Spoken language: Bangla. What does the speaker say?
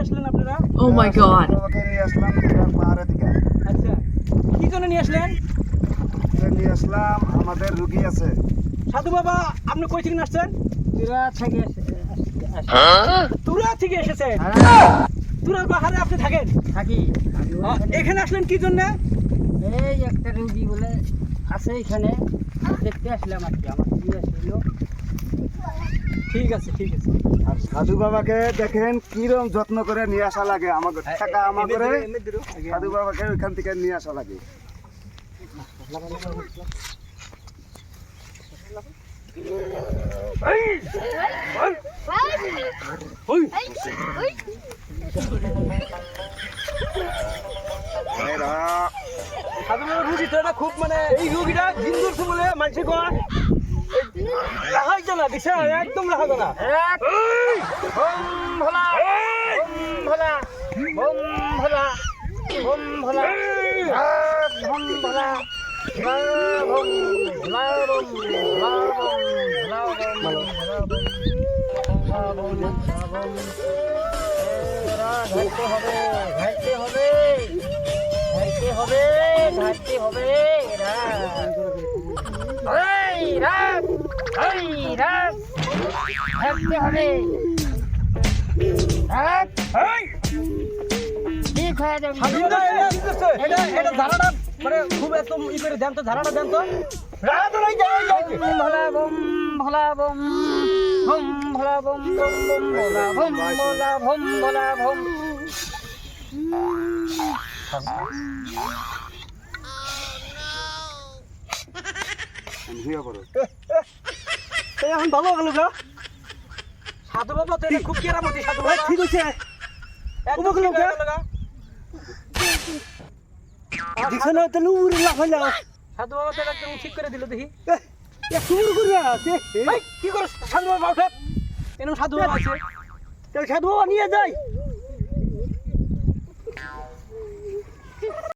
Oh my god. বাবাকে নিয়ে আসলাম আচ্ছা কি জন্য নিয়ে আসলেন? নিয়ে আসলাম আমাদের রুগী আছে। সাধু বাবা আপনি কই থেকে আসছেন? তুরা থেকে এসে- তুরা থেকে এসেছেন? হ্যাঁ, তুরার পাহাড়ে আপনি থাকেন? থাকি। এখানে আসলেন কি জন্য? এই একটা রুগী বলে আছে এখানে। দেখতে আসলাম আর কি আমার কি আসলো? ঠিক আছে ঠিক আছে। আর সাধু বাবাকে দেখেন কিরম যত্ন করে নিয়ে আসা লাগে আমাকে টাকা আমার করে সাধু বাবাকে ওইখান থেকে নিয়ে আসা লাগে। সাধু বাবার রুগী এটা খুব মানে এই রুগীটা ধরছে বলে মানুষে কয়। রাখাই জানা দিছে একদম রাখা জানা ওম ভোলা ওম ভোলা ওম ভোলা ওম ভোলা ওম ভোলা ওম ভোলা ওম ভোলা ঘাইতে হবে ঘাইতে হবে ঘাইতে হবে ঘাইতে হবে এরা এই রাত ঘাইতে হবে। রাত ঠিক হয়ে যাবে। ধারাটা মানে খুব একদম ই করে দেন তো ধারাটা দেন তো। ভোলা বম ভোলা বম বম ভোলা বম বম বম ভোলা বম ভোলা বম ভোলা বম এই এখন ভালো গেল গা। সাধু বাবা তো খুব কেরামতি সাধু বাবা। ঠিক আছে। একদম গেল গা। দেখছ না তাহলে উড়ে লাফাই সাধু বাবা তো একদম ঠিক করে দিল দেখি। সুর করে আছে। এই, কি করছ? সাধু বাবা উঠে এরকম সাধু বাবা আছে। সাধু বাবা নিয়ে যাই।